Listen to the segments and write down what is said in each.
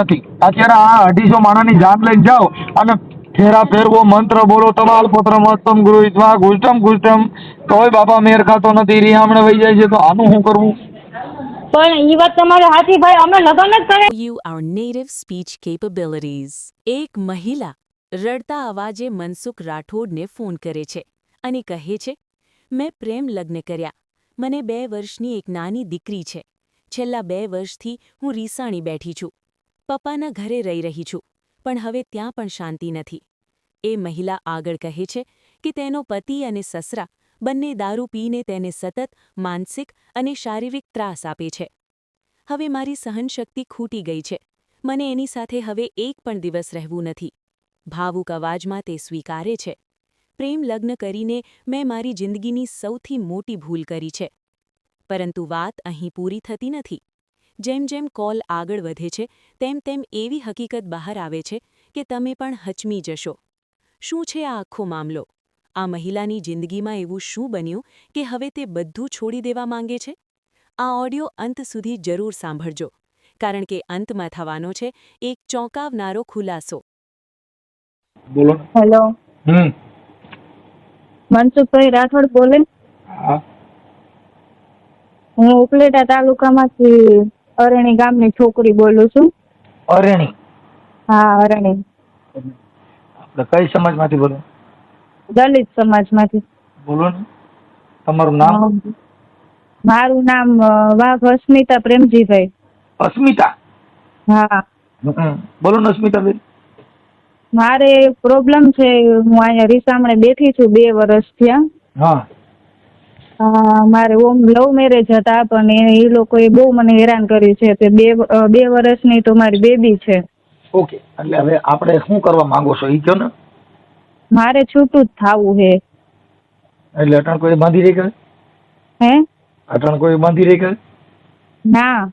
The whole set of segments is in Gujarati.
નથી. અત્યારે આ અઢીસો માણસની જાન લઈને જાઓ અને ફેરા ફેરવો મંત્ર બોલો તમાલ પત્ર મસ્તમ ગૃહિતમાં ગુષ્ટમ ગુષ્ટમ તોય બાપા મેર ખાતો નથી રિહામણે વહી જાય છે તો આનું શું કરવું? પણ એ વાત તમારે હાથી ભાઈ અમે લગન જ કરે. You are native speech capabilities એક મહિલા રડતા અવાજે મનસુખ રાઠોડને ફોન કરે છે અને કહે છે મેં પ્રેમ લગ્ન કર્યા. મને બે વર્ષની એક નાની દીકરી છે. છેલ્લા બે વર્ષથી હું રીસાણી બેઠી છું. પપ્પાના ઘરે રહી રહી છું, પણ હવે ત્યાં પણ શાંતિ નથી. એ મહિલા આગળ કહે છે કે તેનો પતિ અને સસરા બંને દારૂ પીને તેને સતત માનસિક અને શારીરિક ત્રાસ આપે છે. હવે મારી સહનશક્તિ ખૂટી ગઈ છે. મને એની સાથે હવે એક પણ દિવસ રહેવું નથી. ભાવુક અવાજમાં તે સ્વીકારે છે. પ્રેમ લગ્ન કરીને મેં મારી જિંદગીની સૌથી મોટી ભૂલ કરી છે. પરંતુ વાત અહીં પૂરી થતી નથી. જેમ જેમ કોલ આગળ વધે છે તેમ તેમ એવી હકીકત બહાર આવે છે કે તમે પણ હચમી જશો. શું છે આ આખો મામલો? આ મહિલાની જિંદગીમાં એવું શું બન્યું કે હવે તે બધું છોડી દેવા માંગે છે? આ ઓડિયો અંત સુધી જરૂર સાંભળજો કારણ કે અંતમાં થવાનો છે એક ચોંકાવનારો ખુલાસો. બોલો હેલો. હમ. મનસુખભાઈ રાઠોડ બોલે? હા. હું ઉપલેટા તાલુકામાંથી અરણી ગામની છોકરી બોલું છું. અરણી? હા અરણી. આપણે કઈ સમાજમાંથી બોલો? દલિત સમાજમાંથી. બોલો ને. તમારું નામ? મારું નામ વાઘ અસ્મિતા પ્રેમજીભાઈ. અસ્મિતા? હા. બોલો ને અસ્મિતાબેન. મારે પ્રોબ્લેમ છે હું અહીંયા રીસામણે બેઠી છું બે વર્ષ થયા. હા. મારે ઓમ લવ મેરેજ હતા પણ એ લોકોએ બહુ મને હેરાન કર્યું છે તે બે બે વર્ષની તો મારી બેબી છે. ઓકે એટલે હવે આપણે શું કરવા માંગો છો? એ કહો ને? મારે છૂટું જ થવું છે એટલે અટણ કોઈ બાંધી રહી કરે હે? અટણ કોઈ બાંધી રહી કરે ના.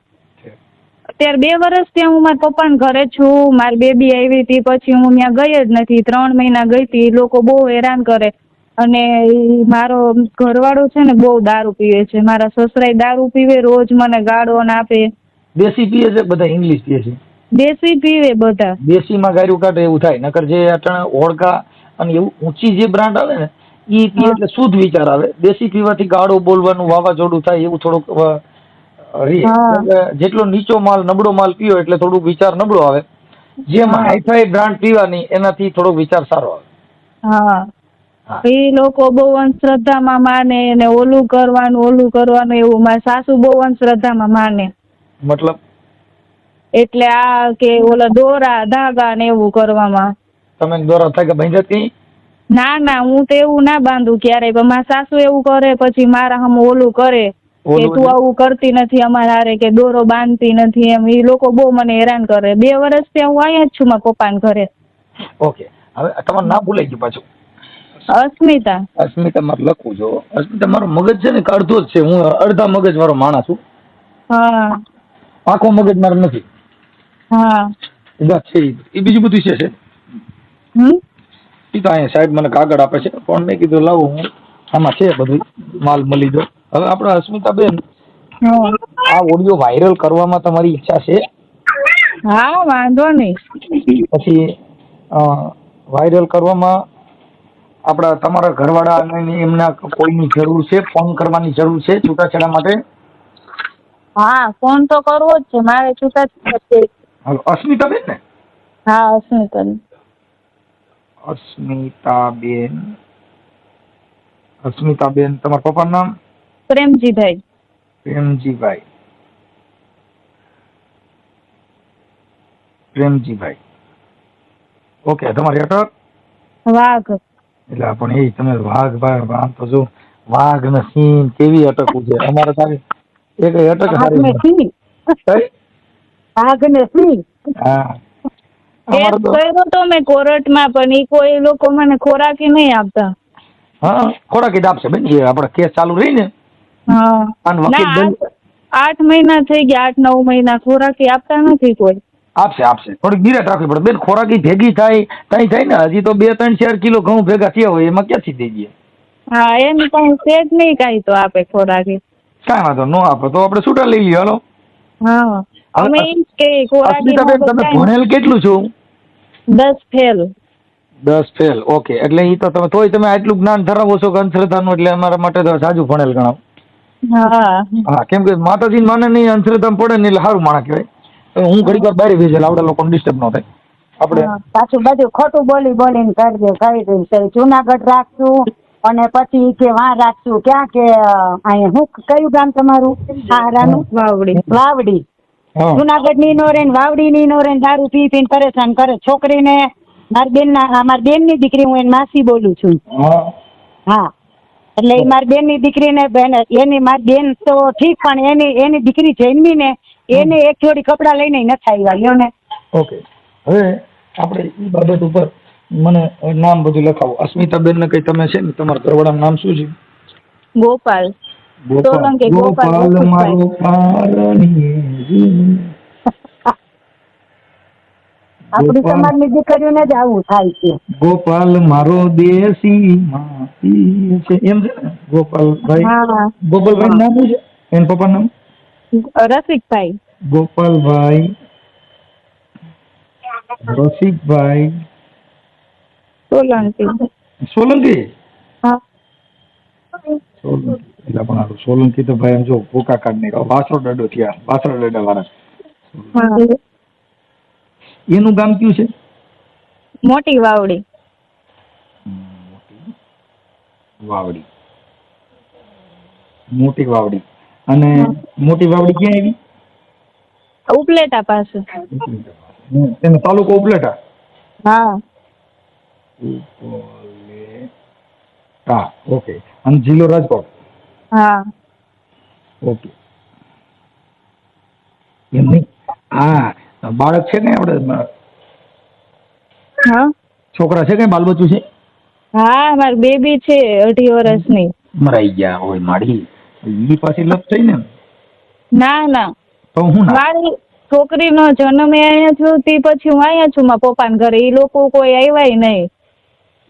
અત્યારે બે વર્ષથી હું મારા પપ્પાના ઘરે છું મારી બેબી આવી હતી પછી હું ત્યાં ગઈ જ નથી. ત્રણ મહિના ગઈ હતી લોકો બહુ હેરાન કરે. અને મારો ઘરવાળો છે ને બહુ દારૂ પીવે છે. મારા સસરાય દારૂ પીવે રોજ મને ગાળો ને આપે. દેશી પીએ છે બધા ઇંગ્લિશ પીએ છે? દેશી પીવે બધા. દેશીમાં ગાયરું કાઢે એવું થાય. નકર જે અટાણે ઓળકા અને એવું ઊંચી જે બ્રાન્ડ આવે ને એ પીએ એટલે શુદ્ધ વિચાર આવે. દેશી પીવાથી ગાળો બોલવાનું વાવાઝોડું થાય એવું થોડુંક જેટલો નીચો માલ નબળો માલ પીવો એટલે થોડુંક વિચાર નબળો આવે. જેમ. હાઈફાઈ બ્રાન્ડ પીવાની એનાથી થોડોક વિચાર સારો આવે. હા. એ લોકો બહુ અંધશ્રદ્ધામાં માને ને ઓલું કરવાનું ઓલું કરવાનું એવું. મારા સાસુ બહુ અંધશ્રદ્ધામાં માને. મતલબ? એટલે આ કે ઓલા દોરા ધાગા ને એવું કરવામાં. તમે દોરા ધાગા ભાઈ ના ના હું તો એવું ના બાંધું ક્યારેય. પણ મારા સાસુ એવું કરે પછી મારા હમ ઓલું કરે કે તું આવું કરતી નથી અમારા હારે કે દોરો બાંધતી નથી એમ. એ લોકો બહુ મને હેરાન કરે. બે વર્ષથી હું અહીંયા જ છું મારા પપ્પાના ઘરે. ઓકે. હવે તમારું નામ ભૂલાઈ ગયું પાછું. અસ્મિતા. અસ્મિતા મારે લખવું જો અસ્મિતા મારો મગજ છે ને અડધો જ છે. હું અડધા મગજ વાળો માણસ છું. હા. આખો મગજ મારો નથી. હા. એ છે એ બીજું બધું છે છે? હમ? એ તો અહીંયા સાહેબ મને કાગળ આપે છે. પણ મેં કીધું લાવો હું આમાં છે બધું. માલ મળી જો હવે આપણે અસ્મિતાબેન. આ ઓડિયો વાયરલ કરવામાં તમારી ઈચ્છા છે? હા વાંધો નહીં. પછી વાયરલ કરવામાં આપણા તમારા ઘરવાળા અને એમના કોઈની જરૂર છે? ફોન કરવાની જરૂર છે છૂટાછેડા માટે? હા ફોન તો કરવો જ છે. મારે છૂટાછેડા અસ્મિતા બેન ને? હા અસ્મિતા અસ્મિતાબેન. અસ્મિતાબેન તમારા પપ્પાનું નામ? પ્રેમજીભાઈ. પ્રેમજીભાઈ. પ્રેમજીભાઈ. ઓકે તમારી અટક વાઘ. એટલે પણ એ તમે વાઘ ભાઈ આમ તો જો વાઘ ને સિંહ કેવી અટકવું છે અમારે તારે એક અટક કઈ? વાઘ ને સિંહ? હા. કેસ કર્યો તો મેં કોર્ટમાં પણ એ કોઈ લોકો મને ખોરાકી નહીં આપતા. હા ખોરાક આપશે બેન. એ આપણે કેસ ચાલુ રહી ને. હા. આઠ મહિના થઈ ગયા. આઠ નવ મહિના ખોરાકી આપતા નથી કોઈ. આપશે આપશે. થોડીક ધીરજ રાખવી પડે. બેન ખોરાકી ભેગી થાય કઈ થાય ને હજી તો બે ત્રણ ચાર કિલો ઘઉં ભેગા થયા હોય એમાં ક્યાંથી દઈ દઈએ હા એની પાસે સેજ નહીં કાંઈ તો આપે ખોરાકી. કાંઈ વાંધો ન આપે તો આપણે છૂટા લઈ લઈએ હાલો. હા અમે એમ કે અસ્મિતાબેન તમે કોરાડીમાં ભણેલ કેટલું છું? દસ ફેલ. દસ ફેલ ઓકે. એટલે એ તો તમે તોય તમે આટલું જ્ઞાન ધરાવો છો કે અંધશ્રદ્ધાનું એટલે અમારા માટે તો સાજુ ભણેલ ગણાવ. હા. હા કેમ કે માતાજી માને નહીં અંધશ્રદ્ધામાં પડે ને એટલે સારું માણસ કહેવાય. હવે હું ઘડીક વાર બહાર બેસેલ આપણા લોકો ડિસ્ટર્બ ન થાય. આપણે પાછું બધું ખોટું બોલી બોલીને કરી દે કરી દે જુનાગઢ રાખશું અને પછી કે વાં રાખશું ક્યાં કે અહીંયા હું કયું ગામ તમારું? હારાનું? વાવડી. વાવડી. જુનાગઢની નો રે ને વાવડી ની નો રે ને દારૂ પી પીને પરેશાન કરે. છોકરીને મારી બેન ના મારી બેનની દીકરી હું એની માસી બોલું છું. હા. હા. એટલે એ મારી બેનની દીકરીને બેન એની મારી બેન તો ઠીક પણ એની એની દીકરી જન્મી ને એને એક જોડી કપડાં લઈને નથી આવ્યા લ્યો ને. ઓકે. હવે આપણે એ બાબત ઉપર મને નામ બધું લખાવો. અસ્મિતાબેન ને કઈ તમે છે ને તમારા ઘરવાળા નામ શું છે? ગોપાલ. ગોપાલ. ગોપાલ ગોપાલ. મારો આપણી સમાજની દીકરીઓને જ આવું થાય છે. ગોપાલ મારો દેશી માતી છે. એમ છે ને? ગોપાલભાઈ. ગોપાલભાઈ નામ શું છે? એન પપ્પા નામ? રસિકભાઈ. ગોપાલભાઈ રસિકભાઈ. સોલંકી. સોલંકી? હા. સોલંકી. એટલે પણ સોલંકી તો ભાઈ એમ જો કોકા કાઢ નહીં વાસરો ડડો થયા. વાસરો ડડા વાળા. એનું ગામ કયું છે? મોટી વાવડી. વાવડી. મોટી વાવડી. અને મોટી વાવડી ક્યાં આવી? ઉપલેટા પાસે. તેનો એનો તાલુકો ઉપલેટા? હા. હા ઓકે. અને જિલ્લો રાજકોટ? હા. ઓકે. એમ હા બાળક છે ને આપણે હા. છોકરા છે કે બાલ બચ્ચું છે? હા મારી બેબી છે અઢી વર્ષની. મરાઈ ગયા હોય માડી. ઈ પાછી લપ થઈ ને? ના ના. તો હું ના? મારી છોકરીનો જન્મ અહીંયા થયો તે પછી હું અહીંયા છું મારા પપ્પાના ઘરે. એ લોકો કોઈ આવ્યા નહીં.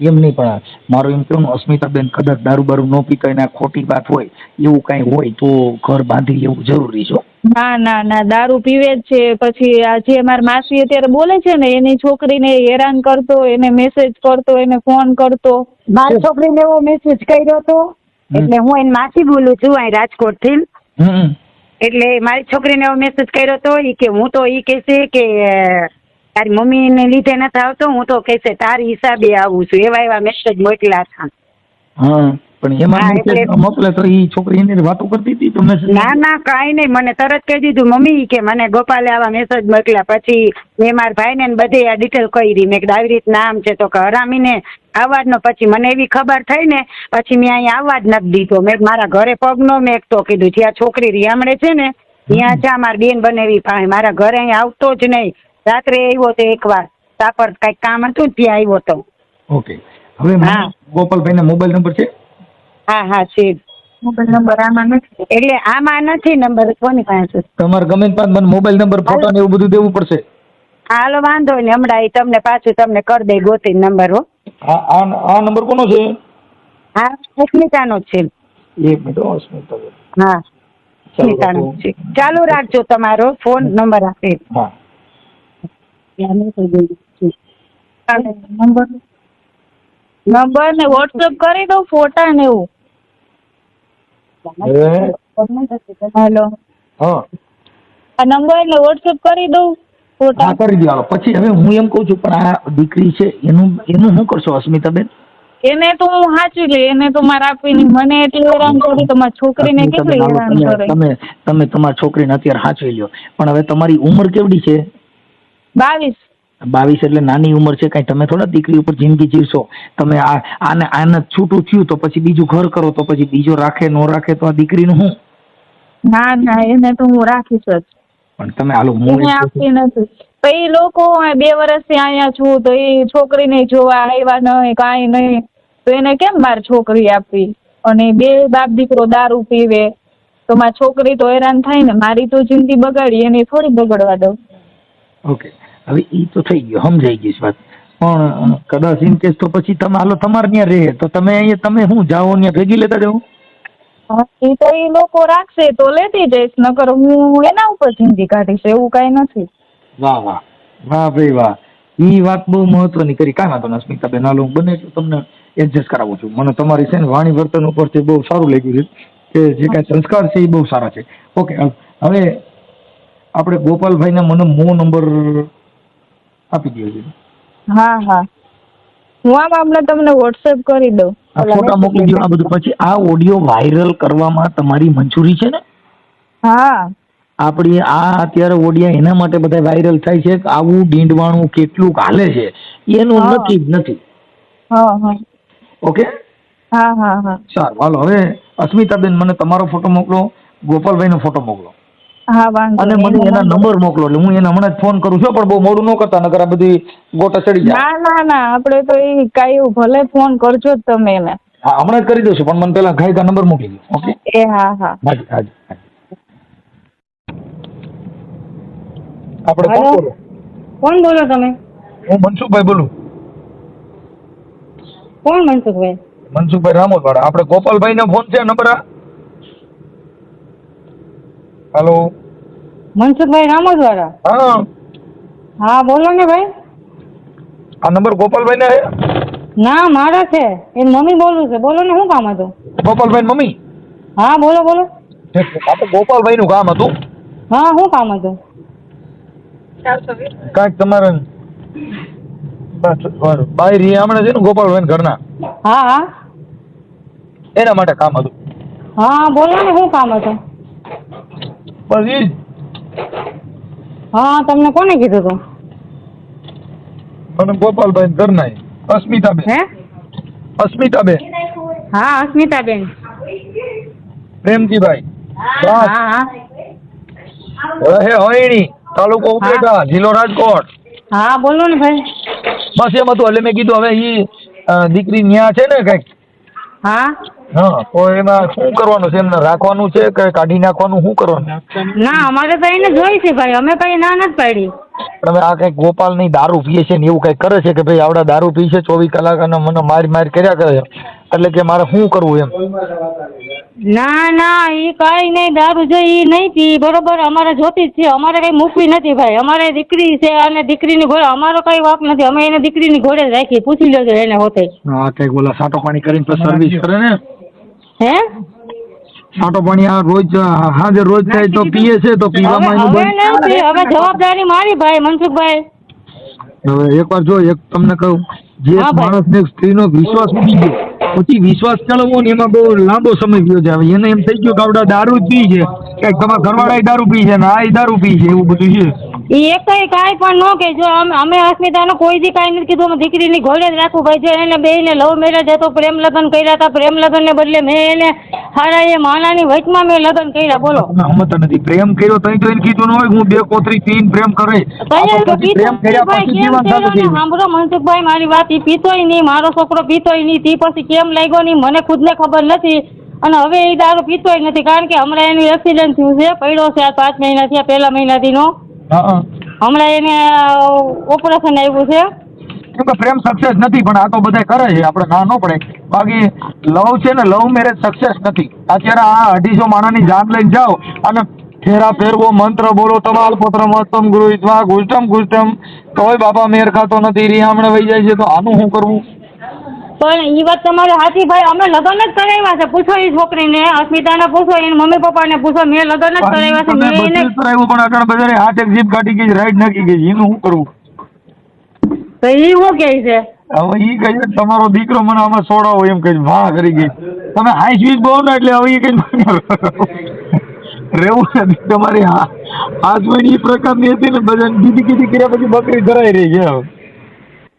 એમ નહીં પણ મારો એમ કેવું અસ્મિતાબેન કદાચ દારૂ બારૂ ન પીતા એને ખોટી વાત હોય એવું કઈ હોય તો ઘર બાંધી લેવું જરૂરી છે ના ના ના દારૂ પીવે જ છે. પછી આ જે મારી માસી અત્યારે બોલે છે ને એની છોકરીને હેરાન કરતો એને મેસેજ કરતો એને ફોન કરતો. મારી છોકરીને એવો મેસેજ કર્યો હતો એટલે હું એની માસી બોલું છું અહીં રાજકોટથી એટલે મારી છોકરીને એવો મેસેજ કર્યો હતો ઈ કે હું તો ઈ કહેશે કે તારી તારી મમ્મીને લીધે નથી આવતો હું તો કહેશે તારી હિસાબે આવું છું. એવા એવા મેસેજ મોકલ્યા હતા. પણ એમાં મોકલે તો એ છોકરી એની વાતો કરતી હતી તમને ના ના કાંઈ નહીં. મને તરત કહી દીધું મમ્મી કે મને ગોપાલે આવા મેસેજ મોકલ્યા. પછી મેં મારા ભાઈને ને બધે આ ડિટેલ કરી. મેં કીધું આવી રીતના આમ છે તો કે હરામીને આવવા નો પછી મને એવી ખબર થઈ ને પછી મેં અહીંયા આવવા જ નથી દીધો. મેં મારા ઘરે પગ નો મેકતો કીધું જ્યાં છોકરી રિયામણે છે ને ત્યાં જા મારી બેન બનેવી પાસે મારા ઘરે અહીંયા આવતો જ નહીં. રાત્રે આવ્યો તો એકવાર સાપર કાંઈક કામ હતું ત્યાં આવ્યો તો. ઓકે હવે. ગોપાલભાઈના મોબાઈલ નંબર છે? હા હા છે. મોબાઈલ નંબર આમાં નથી. એટલે આમાં નથી નંબર કોની પાસે? તમારે ગમે તે પાસે મને મોબાઈલ નંબર ફોટો ને એવું બધું દેવું પડશે. હાલો વાંધો નહીં. હમણાં એ તમને પાછું તમને કરી દે ગોતી નંબર હો. આ આ આ નંબર કોનો છે? હા સ્મિતાનો જ છે. એક મિનિટ હો, અસ્મિતાબેન. હા ચાલુ સ્મિતાનો છે. ચાલુ રાખજો તમારો ફોન નંબર આપે. હા. નંબર નંબર ને વોટ્સઅપ કરી દઉં ફોટા ને એવું. હેલો. હા. આ નંબર ને વોટ્સએપ કરી દઉં હા કરી દો હાલો. પછી હવે હું એમ કહું છું પણ આ દીકરી છે એનું એનું શું કરશો અસ્મિતાબેન? એને તો હું સાચી લઈ એને તો મારે આપીને મને એટલી હેરાન કરી તો મારી છોકરીને કેટલી હેરાન કરે? તમે તમે તમારી છોકરીને અત્યારે સાચવી લ્યો. પણ હવે તમારી ઉંમર કેવડી છે? બાવીસ. બાવીસ એટલે નાની ઉંમર છે કાંઈ. તમે થોડા દીકરી ઉપર જિંદગી જીવશો. તમે આ આને આને છૂટું થયું તો પછી બીજું ઘર કરો તો પછી બીજો રાખે ન રાખે તો આ દીકરીનું શું? ના ના એને તો હું રાખીશ જ. પણ તમે એને છું, આપતી નથી. તો એ લોકો બે વર્ષથી અહીંયા છું તો એ છોકરીને જોવા આવ્યા નહીં કાંઈ નહીં. તો એને કેમ માર છોકરી આપવી? અને બે બાપ દીકરો દારૂ પીવે. તો મારી છોકરી તો હેરાન થાય ને મારી તો જિંદગી બગાડી એને થોડી બગડવા દઉં. ઓકે હવે એ તો થઈ ગયો સમજાઈ ગઈ વાત. પણ કદાચ ઇન કેસ તો પછી તમે હાલો તમારે ત્યાં રહે. તો તમે અહીંયા તમે શું જાઓ ત્યાં ભેગી લેતા જાઓ? એ તો એ લોકો રાખશે તો લેતી જઈશ નકર હું એના ઉપર જિંદગી કાઢીશ એવું કાંઈ નથી. વાહ વાહ. વાહ ભાઈ વાહ. ઈ વાત બહુ મહત્વની કરી. કાંઈ વાંધો નહીં સ્મિતાબેન. હાલો હું બને એટલું તમને એડજસ્ટ કરાવું છું. મને તમારી છે ને વાણી વર્તન ઉપરથી બહુ સારું લાગ્યું છે કે જે કાંઈ સંસ્કાર છે એ બહુ સારા છે. ઓકે હવે આપણે ગોપાલભાઈના મને મો નંબર આપી દેજો હા હા. હું આમ મામલે તમને વોટ્સએપ કરી દઉં. આ ફોટા મોકલી દો આ બધું. પછી આ ઓડિયો વાયરલ કરવામાં તમારી મંજૂરી છે ને? હા. આપણી આ અત્યારે ઓડિયા એના માટે બધા વાયરલ થાય છે કે આવું ડીંડવાણું કેટલું હાલે છે. એનું નક્કી જ નથી. હા હા. ઓકે? હા હા હા. સારું હાલો. હવે અસ્મિતાબેન મને તમારો ફોટો મોકલો ગોપાલભાઈનો ફોટો મોકલો. અને મને એના નંબર મોકલો એટલે હું એને હમણાં જ ફોન કરું છું પણ બહુ મોડું ન કરતા નકર આ બધી ગોટા ચડી જાય. ના ના ના આપણે તો એ કાંઈ ભલે ફોન કરજો જ તમે એને. હા હમણાં જ કરી દઉં છું પણ મને પેલા ગાયકા નંબર મોકલી દો ઓકે? એ હા હા. હાજી હાજી. આપણે કોણ બોલો? કોણ બોલો તમે? હું મનસુખભાઈ બોલું. કોણ મનસુખભાઈ? મનસુખભાઈ રામોદવાડા આપણે ગોપાલભાઈનો ફોન છે નંબર આ? હાલો. મનસુખભાઈ રામોદવાડા હા. હા બોલો ને ભાઈ. આ નંબર ગોપાલભાઈ ને ના મારા છે. એ મમ્મી બોલું છે. બોલો ને શું કામ હતું? ગોપાલભાઈ મમ્મી? હા બોલો બોલો. આપણે ગોપાલભાઈ નું કામ હતું. હા શું કામ હતું? કાંઈક તમારે બરાબર. રી હમણાં છે ને ગોપાલભાઈ ઘરના. હા હા. એના માટે કામ હતું. હા બોલો ને શું કામ હતું? જ. હા તમને કોને કીધું તું? અને ગોપાલભાઈ ઘર નાય અસ્મિતાબેન. હે? અસ્મિતાબેન. હા અસ્મિતાબેન. પ્રેમજીભાઈ. હા હા. રહે હોયણી તાલુકો ઉપલેટા જિલ્લો રાજકોટ. હા બોલો ને ભાઈ. બસ એમ હતું. એટલે મેં કીધું હવે ઈ દીકરી ન્યા છે ને કંઈક હા? હા તો એમાં શું કરવાનું છે? એમને રાખવાનું છે કે કાઢી નાખવાનું? શું કરવાનું? ના અમારે તો એને જોઈ છે ભાઈ. અમે કઈ ના નથી પાડી. તમે આ કંઈક ગોપાલની દારૂ પીએ છે ને એવું કંઈક કરે છે કે ભાઈ આવડા દારૂ પી છે ચોવીસ કલાક અને મને માર માર કર્યા કરે છે? એટલે કે મારે શું કરવું એમ? ના ના એ કઈ નહીં દારૂ જો એ નહીં પી બરોબર? અમારે જોતી જ છે અમારે કઈ મૂકવી નથી ભાઈ. અમારે દીકરી છે અને દીકરીની ઘોડે અમારો કઈ વાક નથી. અમે એને દીકરીની ઘોડે જ રાખી પૂછી લેજો એને હોતે. હા કંઈક બોલા સાટો પાણી કરીને સર્વિસ કરે ને? હે? સાટો પાણી આ રોજ હાજર રોજ થાય તો પીએ છે તો હવે પીવામાં એનું હવે બંધ નહીં પી હવે જવાબદારી મારી ભાઈ મનસુખભાઈ. હવે એકવાર જો એક તમને કહું જે હા ભાઈ. માણસને સ્ત્રીનો વિશ્વાસ ઉડી ગયો પછી વિશ્વાસ ચડવો ને એમાં બહુ લાંબો સમય ગયો છે. હવે એને એમ થઈ ગયું કે આવડા દારૂ જ પી છે. કે તમારા ઘરવાળા દારૂ પી છે ને આ દારૂ પી છે એવું બધું છે. ઈ એક કાંઈ પણ ન કે જો અમે અમે અસ્મિતાને કોઈ દી કાંઈ નથી કીધું. અમે દીકરીની ઘોડે જ રાખવું ભાઈ જો એને બેયને લવ મેરેજ હતો પ્રેમ લગ્ન કર્યા હતા. પ્રેમ લગ્નને બદલે મેં એને હારા એ માનાની વચમાં મેં લગ્ન કર્યા. બોલો. અમે તો નથી. પ્રેમ કર્યો તઈ તો એને કીધું ન હોય હું બે કોતરી પીન પ્રેમ કરે. પ્રેમ કર્યા પછી જીવન ચાલુ થયું? સાંભળો મનસુખભાઈ મારી વાત એ પીતોય નહીં મારો છોકરો પીતોય નહીં. તી પછી કેમ લાગ્યો નહીં? મને ખુદને ખબર નથી. અને હવે એ દારૂ પીતોય નથી. કારણ કે હમણાં એનું એક્સિડન્ટ થયું છે પડ્યો છે આ પાંચ મહિના થયા પહેલા મહિનાથી નો. હમણાં એને ઓપરેશન આવ્યું છે. કેમ કે પ્રેમ સક્સેસ નથી પણ આ તો બધા કરે છે આપણે ના ન પડે. બાકી લવ છે ને લવ મેરેજ સક્સેસ નથી. અત્યારે આ અઢીસો માણસની જાન લઈને જાઓ અને ફેરા ફેરવો મંત્ર બોલો તમાલ પત્ર મસ્તમ ગૃહિત્વા ગુષ્ટમ ગુષ્ટમ તોય બાપા મેર ખાતો નથી રિહામણે વહી જાય છે તો આનું શું કરવું? પણ એ વાત તમારી સાચી ભાઈ. અમે લગ્ન જ કરાવ્યા છે. પૂછો એ છોકરીને અસ્મિતાને પૂછો એને મમ્મી પપ્પાને પૂછો. મેં લગ્ન જ કરાવ્યા છે. મેં એને કરાવ્યું પણ આગળ બધાને હાથ એક જીપ કાઢી ગઈ રાઈડ નાખી ગઈ એનું શું કરવું તો એ શું કહે છે? હવે એ કહે છે તમારો દીકરો મને આમાં સોડાવો એમ કહે વાહ કરી ગઈ. તમે હાઈ સ્વીચ બહુ ને એટલે હવે એ કઈ રહેવું નથી તમારી હા આજવાની ઈ પ્રકારની હતી ને બધા બીજી કીધી કર્યા પછી બકરી ધરાઈ રહી છે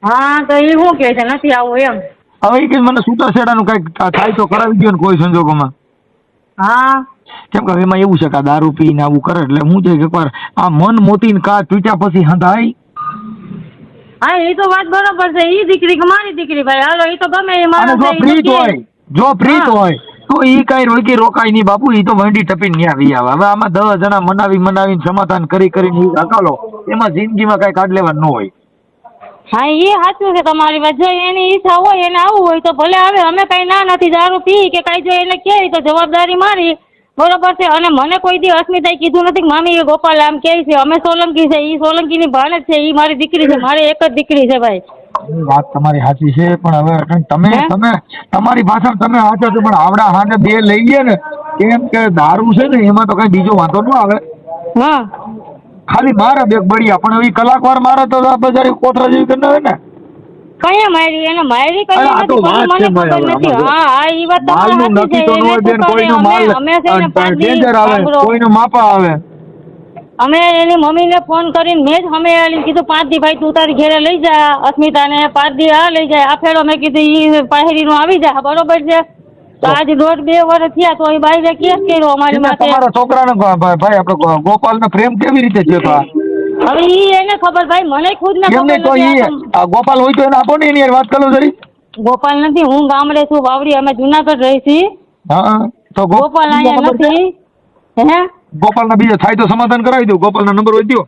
હા તો એ શું કે છે? નથી આવું એમ. હવે ઈ કે મને છૂટાછેડાનું કંઈક થાય તો કરાવી દો ને કોઈ સંજોગોમાં. હા. કેમ કે એમાં એવું છે કે દારૂ પીને આવું કરે એટલે હું છે કે એકવાર આ મન મોતીને કા તૂટ્યા પછી હંધાય. હા એ તો વાત બરોબર છે. એ દીકરી કે મારી દીકરી ભાઈ? હાલો એ તો ગમે એ મારો જો પ્રીત હોય જો પ્રીત હોય તો એ કઈ રોકી રોકાય નહીં બાપુ એ તો વંડી ટપીને ન્યા વી આવે. હવે આમાં દસ જણા મનાવી મનાવીને સમાધાન કરી કરીને ઈ હકાલો. એમાં જિંદગીમાં કઈ કાઢ લેવા ન હોય. હા એ સાચું છે તમારી વાત. જો એની ઈચ્છા હોય એને આવવું હોય તો ભલે આવે. અમે કંઈ ના નથી દારૂ પી કે કાંઈ જો એને કહે તો જવાબદારી મારી. બરોબર છે? અને મને કોઈ દી અસ્મિતાએ કીધું નથી કે મામી એ ગોપાલ આમ કહે છે અમે સોલંકી છે એ સોલંકીની ભાણેજ છે એ મારી દીકરી છે મારે એક જ દીકરી છે ભાઈ. વાત તમારી સાચી છે પણ હવે તમે તમે તમારી ભાષા તમે સાચા છો પણ આવડા હાને બે લઈ ગયા ને કેમ કે દારૂ છે ને એમાં તો કઈ બીજો વાંધો ન આવે. હા. ખાલી મારે બેગ બળિયા પણ હવે કલાકવાર મારે તો બજારી કોથરા જેવી કરી ને. કયા મારી? એને મારી કઈ અરે આ તો નથી પણ વાત છે મને ખબર નથી. હા હા એ વાત તમારી માલનું સાચી નક્કી તો ન હોય બેન કોઈનો માલ ડેન્જર આવે કોઈનો માપા આવે. અમે એની મમ્મીને ફોન કરીને મેં જ અમે એને કીધું પાંચ દી ભાઈ તું તારી ઘેરે લઈ જા અસ્મિતાને પાંચ દી આ લઈ જાય. આ ફેરો મેં કીધું ઈ પાહેરીનું આવી જા. બરોબર છે? આજ દોઢ બે વર્ષ થયા તો એ બાઈને કેસ કર્યો અમારી માથે તમારા છોકરાને ભાઈ આપણે ગોપાલનો પ્રેમ કેવી રીતે છે તો હવે ઈ એને ખબર ભાઈ મને ખુદ ને ખબર તો ઈ ગોપાલ હોય તો એને આપો ને એની વાત કરો જરી. ગોપાલ નથી હું ગામડે છું વાવડી અમે જુનાગઢ રહી છી હા. તો ગોપાલ અહીંયા નથી. હે? ગોપાલના બીજો થાય તો સમાધાન કરાવી દઉં ગોપાલના નંબર હોય દ્યો.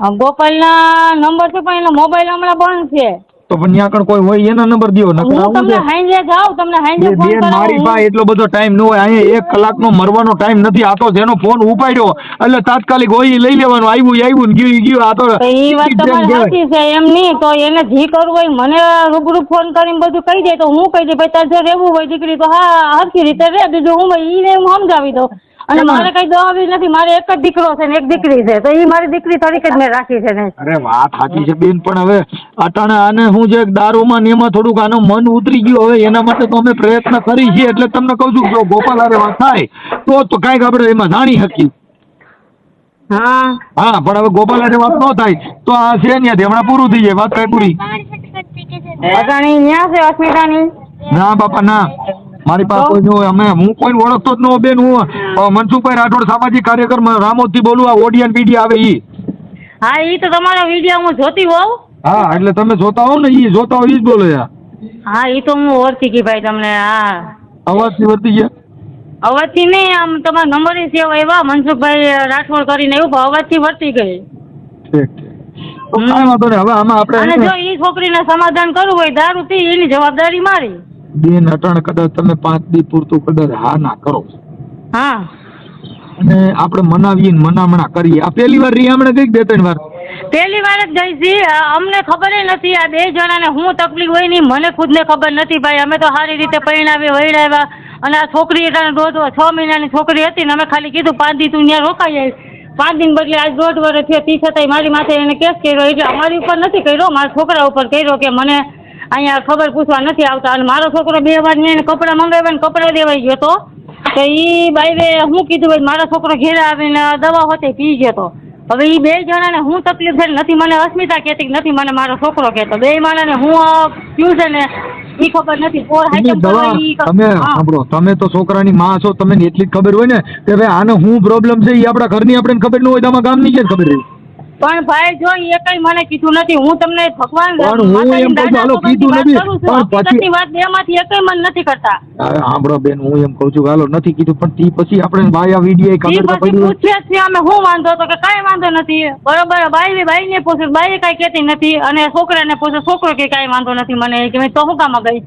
ગોપાલના નંબર છે પણ એનો મોબાઈલ હમણાં બંધ છે. તો પણ ત્યાં આગળ કોઈ હોય એના નંબર દ્યો નકર હું તમને. હાંજે જાઉં તમને હાંજે ફોન બેન મારી પાસે એટલો બધો ટાઈમ ન હોય અહીંયા એક કલાકનો મરવાનો ટાઈમ નથી આ તો જેનો ફોન ઉપાડ્યો એટલે તાત્કાલિક હોય લઈ લેવાનું આવ્યું આવ્યું ગયું ગયું આ તો એ વાત તમારી સાચી છે એમ નહીં તો એને જી કરવું હોય મને રૂબરૂ ફોન કરીને બધું કહી દે તો હું કહી દે ભાઈ તારે જો રહેવું હોય દીકરી તો હા હરખી રીતે રહે બીજું હું ભાઈ ઈને હું સમજાવી દઉં અને મારે કઈ દવાવી નથી મારે એક જ દીકરો છે ને એક દીકરી છે તો એ મારી દીકરી તરીકે જ મેં રાખી છે ને. અરે વાત સાચી છે બેન પણ હવે અટાણે આને હું જે દારૂમાં ને એમાં થોડુંક આનું મન ઉતરી ગયું હવે એના માટે તો અમે પ્રયત્ન કરી છીએ એટલે તમને કહું છું કે જો ગોપાલ આરે વાત થાય તો તો કાંઈક આપણે એમાં જાણી શકીએ. હા. હા પણ હવે ગોપાલ આરે વાત ન થાય તો આ છે ને હમણાં પૂરું થઈ જાય વાત થાય પૂરી. અટાણી ન્યા છે અસ્મિતાની? ના બાપા ના. મારી પાસે કોઈ ન હોય. અમે હું કોઈ ઓળખતો જ ન હોઉં બેન હું. મનસુખભાઈ રાઠોડ સામાજિક કાર્યકર રામોદથી બોલું આ ઓડિયન મીડિયા આવે ઈ. હા એ તો તમારો વીડિયો હું જોતી હોઉં. હા એટલે તમે જોતા હો ને ઈ જોતા હો ઈ જ બોલે યાર હા એ તો હું ઓળખી ગઈ ભાઈ તમને હા. અવાજથી વર્તી ગયા? અવાજથી નહીં આમ તમારો નંબર સેવ આવ્યા મનસુખભાઈ રાઠોડ કરીને એવું પણ અવાજથી વર્તી ગઈ. ઠીક ઠીક. હવે આમાં અને જો એ છોકરીને સમાધાન કરવું હોય દારૂ પી એની જવાબદારી મારી. બેન અટણ કદાચ તમે પાંચ દી પૂરતું કદાચ હા ના કરો. હા. અને આપણે મનાવીએ મનામણા કરીએ. આ પહેલી વાર રિયામણે ગઈ બે ત્રણ વાર? પહેલી વાર જ ગઈ છી. અમને ખબર નથી આ બે જણાને હું તકલીફ હોય નહીં મને ખુદને ખબર નથી ભાઈ. અમે તો સારી રીતે પરિણામે વૈડાવ્યા અને આ છોકરી એટલે દોઢ છ મહિનાની છોકરી હતી ને અમે ખાલી કીધું પાંચ દી તું ત્યાં રોકાઈ આવી પાંચ દિન બદલે આજ દોઢ વર્ષ થયો. તી છતાંય મારી માથે એને કેસ કર્યો. એટલે અમારી ઉપર નથી કર્યો. મારા છોકરા ઉપર કર્યો કે મને અહીંયા ખબર પૂછવા નથી આવતા અને મારો છોકરો બે વાર ને કપડાં મંગાવ્યા ને કપડાં દેવાઈ ગયો તો તો એ બાઈને હું કીધું ભાઈ મારો છોકરો ઘેરે આવીને દવા હોતે પી ગયો તો. હવે એ બે જણાને હું તકલીફ છે નથી મને અસ્મિતા કહેતી નથી મને મારો છોકરો કહેતો. બે માણાને હું ક્યુ પીવું છે ને એ ખબર નથી. તમે ક-. સાંભળો તમે તો છોકરાની માં છો તમને એટલી ખબર હોય ને કે ભાઈ આને હું પ્રોબ્લેમ છે એ આપણા ઘરની આપણે ખબર ન હોય તો આમાં ગામની ક્યાં ખબર રહી? પણ ભાઈ જો એ કઈ મને કીધું નથી હું તમને ભગવાન પણ હું એમ કહું છું, હાલો કીધું નથી. પણ પછી- વાત બેમાંથી એકય મન નથી કરતા. અરે બેન હું એમ કહું છું હાલો નથી કીધું પણ તી પછી આપણે બાયા વીડિયો ખબર તો પછી પડી હોય. છે અમે શું વાંધો? તો કે કાંઈ વાંધો નથી. બરોબર બાઈ ને પૂછે બાઈ કાંઈ કહેતી નથી અને છોકરાને પૂછે છોકરો કે કાંઈ વાંધો નથી મને. કે તો શું કામ ગઈ?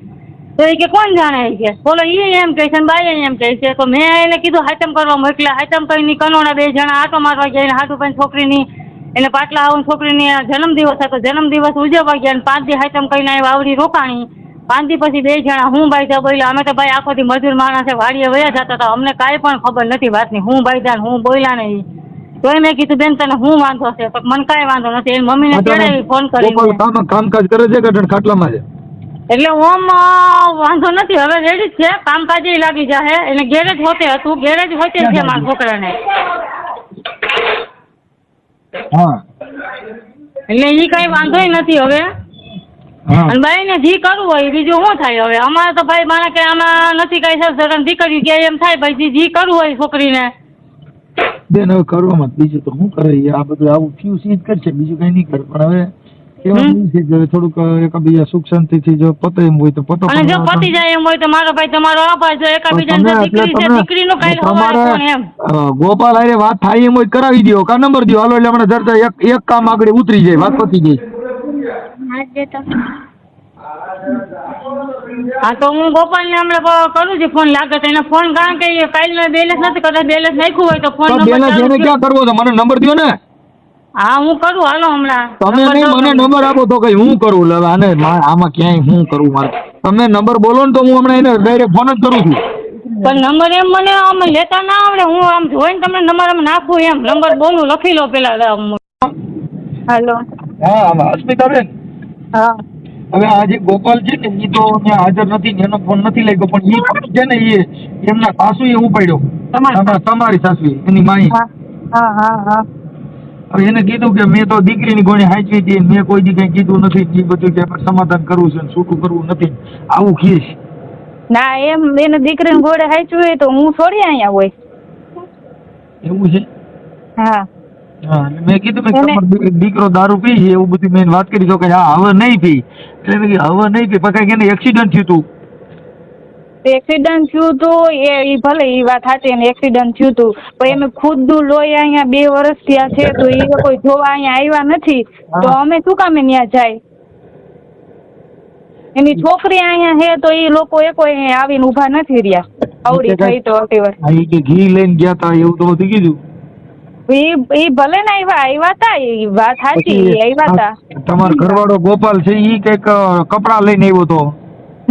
તો એ કે કોણ જાણે કે? બોલો એ એમ કહે છે બાઈ એમ કહે છે. તો મેં એને કીધું હાઈટમ કરવા મોકલ્યા. હાઈટમ કરીને કનોના બે જણા આટો મારવા ગયા હાટુ પણ છોકરીની એને પાટલા આવું છોકરીને જન્મ જન્મદિવસ હતો. જન્મદિવસ ઉજવવા ગયા અને પાંચ દી હાઈતમ કરીને આવી વાવડી રોકાણી. પાંચ દી પછી બે જણા હું ભાઈ ત્યાં બોલ્યા અમે તો ભાઈ આખો દી મજૂર માણસે વાડીએ વયા જતા હતા. અમને કાંઈ પણ ખબર નથી વાતની. હું ભાઈ ને હું બોલ્યા નહીં. તોય મેં કીધું બેન તને હું વાંધો છે પણ મને કાંઈ વાંધો નથી. એની મમ્મીને તેડાવી ફોન કરી કામકાજ કરે છે કે ખાટલામાં છે? એટલે ઓમ વાંધો નથી. હવે રેડી જ છે. કામકાજે લાગી જાહે. એને ગેરેજ હોતે હતું. ગેરેજ હોતે છે મારા છોકરાને. હા. એટલે એ કઈ વાંધોય નથી હવે. અને ભાઈ ભાઈને જી કરવું હોય બીજું શું થાય હવે? અમારે તો ભાઈ મારા કઈ આમાં નથી કઈ સર દીકરી કે એમ થાય ભાઈ જી- કરવું હોય છોકરીને. બેન હવે કરવામાં બીજું તો શું કરે આ બધું આવું થયું છે જ કરશે. બીજું કઈ નહીં કરે. પણ હવે થોડુંક એકબીજા સુખ શાંતિથી જો પતે એમ હોય તો પતો અને જો પતી જાય એમ હોય તો મારો ભાઈ તમારો આભાર જો એકાબીજાને તમે જો એટલે દીકરી છે તમે- દીકરીનું કઈ કોણ એમ? ગોપાલ હારે વાત થાય એમ હોય કરાવી દ્યો. કા નંબર દ્યો? હાલો એટલે હમણાં જરતા એક એક કામ આગળ ઉતરી જાય વાત પતી જાય. હા તો હું ગોપાલ ને હમણાં કરું છું ફોન લાગે તો એને ફોન કારણ કે કાલ બેલેન્સ નથી કદાચ બેલેન્સ નાખ્યું હોય તો ફોન બેલેન્સ એને ક્યાં કરવો તો મને નંબર દો ને. હા હું કરું. હાલો હમણાં. તમે નહીં મને નંબર આપો તો કઈ હું કરું. હવે આને આમાં ક્યાંય હું કરું મારે? તમે નંબર બોલો ને તો હું હમણાં એને ડાયરેક્ટ ફોન જ કરું છું. પણ નંબર એમ મને આમ લેતા ના આવડે. હું આમ જોઈને તમને નંબર આમ નાખું એમ. નંબર બોલું લખી લો પેલા. હાલો. હા આમાં અસ્મિતાબેન હા. હવે આ જે ગોપાલ છે ને એ તો ત્યાં હાજર નથી એનો ફોન નથી લાગ્યો પણ એ છે ને એ એમના સાસુ એ ઉપાડ્યો. તમારા તમારી સાસુ એની માઈ હા હા હા હા. હવે એને કીધું કે મેં તો દીકરીની ગોણે હાંચવી હતી મેં કોઈ દી કઈ કીધું નથી એ બધું કે સમાધાન કરવું છે છૂટું કરવું નથી. આવું કીશ ના એમ એને દીકરીની ગોળે હાચવું હોય તો હું થોડી અહીંયા હોય. એવું છે? હા. હા મેં કીધું કે દીકરો દારૂ પી છે એવું બધું મેં વાત કરી તો કે હા હવે નહીં પી. એટલે મેં હવે નહીં પી. પછી એને એક્સિડન્ટ થયું હતું એક્સિડન્ટ થયું હતું એ ભલે એ વાત સાચી ને એક્સિડન્ટ થયું હતું પણ એમે ખુદનું લોહી અહીંયા બે વર્ષ થયા છે તો એ કોઈ જોવા અહીંયા આવ્યા નથી. તો અમે શું કામે ત્યાં જાય? એની છોકરી અહીંયા છે તો એ લોકો એ કોઈ આવીને ઊભા નથી રહ્યા. આવડી થઈ તો ઈ કે ઘી લઈને ગયા તા એવું તો નથી કીધું? એ એ ભલે ને આવ્યા આવ્યા તા ઈ વાત સાચી આવ્યા તા. તમારો ઘરવાળો ગોપાલ છે એ કંઈક કપડા લઈને આવ્યો તો?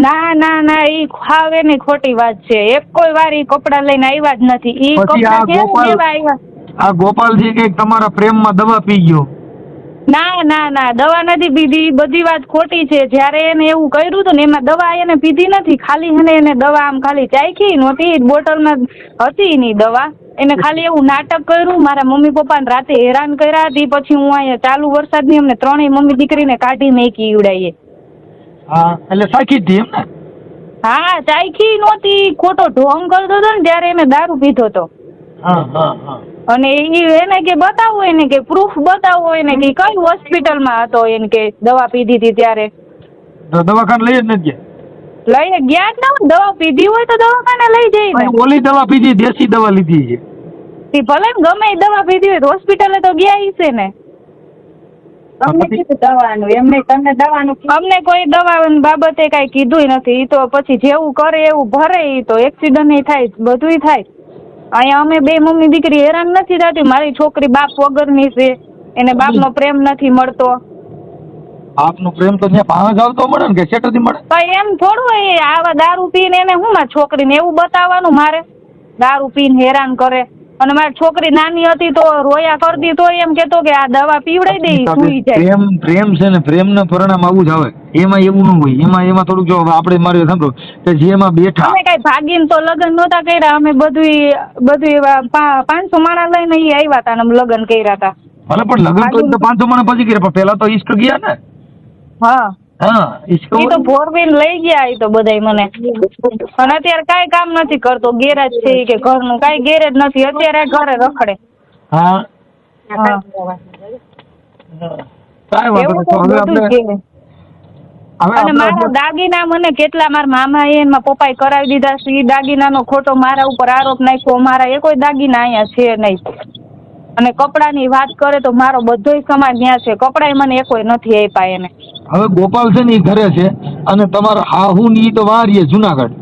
ના ના ના ઈ ખાવ એની ખોટી વાત છે. એક કોઈ વાર ઈ કપડાં લઈને આવ્યા જ નથી. ઈ પછી આ કપડાં કેમ ગોપાલ- લેવા આવ્યા આ ગોપાલજી કંઈક તમારા પ્રેમમાં દવા પી ગયો. ના ના ના દવા નથી પીધી. ઈ બધી વાત ખોટી છે. જ્યારે એને એવું કર્યું હતું ને એમાં દવા એને પીધી નથી. ખાલી એને એને દવા આમ ખાલી ચાખી નહોતી. બોટલમાં હતી ની દવા. એને ખાલી એવું નાટક કર્યું. મારા મમ્મી પપ્પાને રાતે હેરાન કર્યા હતી. પછી હું અહીંયા ચાલુ વરસાદની અમને ત્રણેય મમ્મી દીકરીને કાઢી મેકી ઉડાઈએ હા એટલે સાખી હતી એમ ને? હા ચાખી નહોતી ખોટો ઢોંગ કરતો હતો ને ત્યારે એને દારૂ પીધો હતો. હા હા હા. અને એ એને કે બતાવો એને કે પ્રૂફ બતાવો એને કે કઈ હોસ્પિટલમાં હતો એને કે દવા પીધી હતી ત્યારે. તો દવાખાને લઈ જ નથી ગયા? લઈ ગયા જ ના દવા પીધી હોય તો દવાખાને લઈ જઈ ઓલી દવા પીધી દેશી દવા લીધી છે. ભલે ગમે એ દવા પીધી હોય તો હોસ્પિટલે તો ગયા હશે છે ને તમને કીધું દવાનું એમને તમને દવાનું કીધું. અમને કોઈ દવા બાબતે કઈ કીધું નથી તો પછી જેવું કરે એવું ભરે ઈ તો એક્સિડન્ટ થાય બધુંય થાય. અહીંયા અમે બે મમ્મી દીકરી હેરાન નથી થતી મારી છોકરી બાપ વગરની છે એને બાપનો પ્રેમ નથી મળતો. આપનો પ્રેમ તો ત્યાં પાંચ આવતો મળે ને કે શેઠથી મળે? તો એમ થોડું હોય એ આવા દારૂ પીને એને હું માં છોકરીને એવું બતાવવાનું મારે? દારૂ પીને હેરાન કરે. અને મારી છોકરી નાની હતી તો રોયા કરતી તો એમ કેતો કે આ દવા પીવડાઈ દઈ સુઈ જાય. પ્રેમ પ્રેમ છે ને પ્રેમના પરિણામ આવું જ આવે. એમાં એવું ન હોય. એમાં એમાં થોડુંક જો આપણે મારે સાંભળો કે જેમાં બેઠા અમે કઈ ભાગીને તો લગ્ન નહોતા કર્યા. અમે બધું બધું એવા પાંચસો માણા લઈને અહીં આવ્યા હતા ને અમે લગ્ન કર્યા હતા. ભલે પણ લગ્ન તો પાંચસો મને પછી કર્યા પણ પેલા તો ઈશ્ક ગયા ને. હા. હા તો ફોર વ્હીલ લઈ ગયા એ તો બધાય મને. અને અત્યારે કાંઈ કામ નથી કરતો ગેરેજ છે કે ઘરનું કાંઈ ગેરેજ નથી અત્યારે ઘરે રખડે. હા. અને મારા દાગીના મને કેટલા મારા મામા એ મારા પપ્પાએ કરાવી દીધા છે એ દાગીનાનો ખોટો મારા ઉપર આરોપ નાખ્યો મારા એ કોઈ દાગીના અહીંયા છે નહીં. અને કપડાની વાત કરે તો મારો બધોય સમાજ ત્યાં છે. કપડાય મને એકોય નથી આપ્યા એને. હવે ગોપાલ છે ને એ ઘરે છે અને તમારા હાહુ ની ઈ તો વારીએ જુનાગઢ.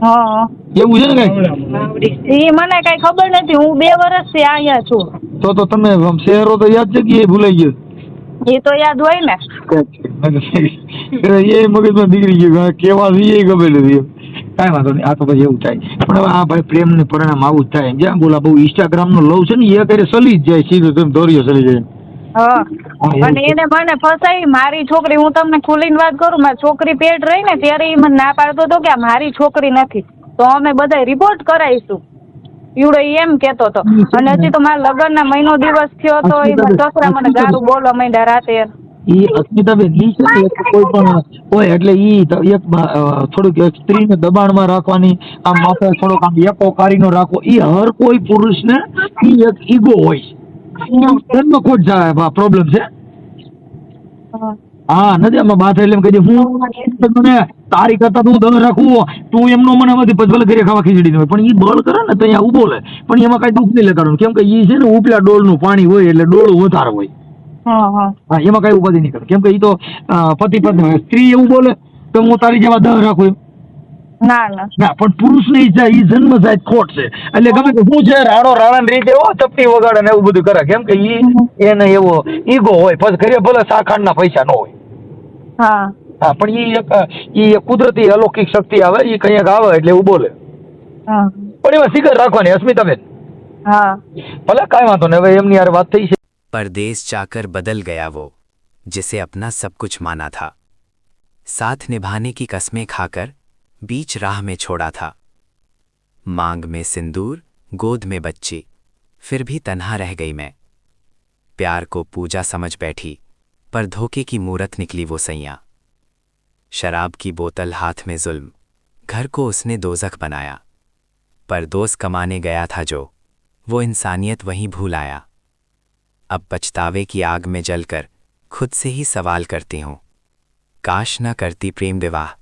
હા. એવું છે ને કઈ? એ મને કઈ ખબર નથી. હું બે વર્ષથી અહીંયા છું. તો તો તમે શહેરો તો યાદ છે કે એ ભૂલાઈ ગયો? એ તો યાદ હોય ને. એ મગજમાં દીકરી ગયું કેવા એ ગમે નથી કાંઈ વાંધો નહીં આ તો પછી એવું થાય. પણ હવે આ ભાઈ પ્રેમને પરિણામ આવું જ થાય. જ્યાં બોલા બહુ ઇન્સ્ટાગ્રામ નો લવ છે ને એ કરે સલી જ જાય સીધો તમે દોરીઓ સલી જાય. અને એને મને ફસાઈ મારી છોકરી હું તમને ખુલીને વાત કરું મારી છોકરી પેટ રહી ને ત્યારે એ મને ના પાડતો હતો કે મારી છોકરી નથી. તો અમે બધા રિપોર્ટ કરાવીશું ઈવડો એમ કેતો હતો. અને હજી તો મારા લગ્નના મહિનો દિવસ થયો તો એ છોકરા મને ગારું બોલવા માંડ્યા રાતે. ઈ અસ્મિતાબેન ઈ છે કોઈ પણ હોય એટલે ઈ એક થોડુંક એક સ્ત્રીને દબાણમાં રાખવાની આમ માથે થોડોક આમ એકો કારીનો રાખવો. ઈ હર કોઈ પુરુષને ઈ એક ઈગો હોય. એમનો ખોટ જાય પ્રોબ્લેમ છે? હા નથી આમાં બાથ એટલે એમ કહી હું મને તારી કરતા તું દર રાખવું તું એમનો મને પછી ભલે ઘરે ખાવા ખીચડી હોય પણ એ બળ કરે ને તો અહીંયા ઊભો લે. પણ એમાં કઈ દુઃખ નહીં લગાડવાનું. કેમ કે એ છે ને ઉપલા ડોળનું પાણી હોય એટલે ડોળું વધારે હોય. હા હા. હા એમાં કઈ ઉપાધિ નહીં કરે. કેમ કે એ તો પતિ પત્ની સ્ત્રી એવું બોલે કે હું તારી જેવા દર રાખું ના ના. ના પણ પુરુષની ઈચ્છા ઈ જન્મ સાહેબ ખોટ છે. એટલે ગમે કે શું છે રાડો રાણાની રીતે એવો ચપટી વગાડે ને એવું બધું કરે. કેમ કે ઈ એને એવો ઈગો હોય. પછી ઘરે ભલે સાખાંડના પૈસા ન હોય. હા હા પણ ઈ એક ઈ એક કુદરતી અલૌકિક શક્તિ આવે ઈ કંઈક આવે એટલે એવું બોલે હા પણ એમાં સિગર રાખવાની અસ્મિતાબેન હા ભલે કાંઈ વાંધો નહીં હવે એમની યાર વાત થઈ છે परदेश जाकर बदल गया वो जिसे अपना सब कुछ माना था साथ निभाने की कस्में खाकर बीच राह में छोड़ा था मांग में सिंदूर गोद में बच्ची फिर भी तन्हा रह गई मैं प्यार को पूजा समझ बैठी पर धोखे की मूरत निकली वो सैया। शराब की बोतल हाथ में जुल्म। घर को उसने दोजख बनाया। पर दोस्त कमाने गया था जो। वो इंसानियत वहीं भूल आया। अब पछतावे की आग में जलकर खुद से ही सवाल करती हूँ। काश न करती प्रेम विवाह।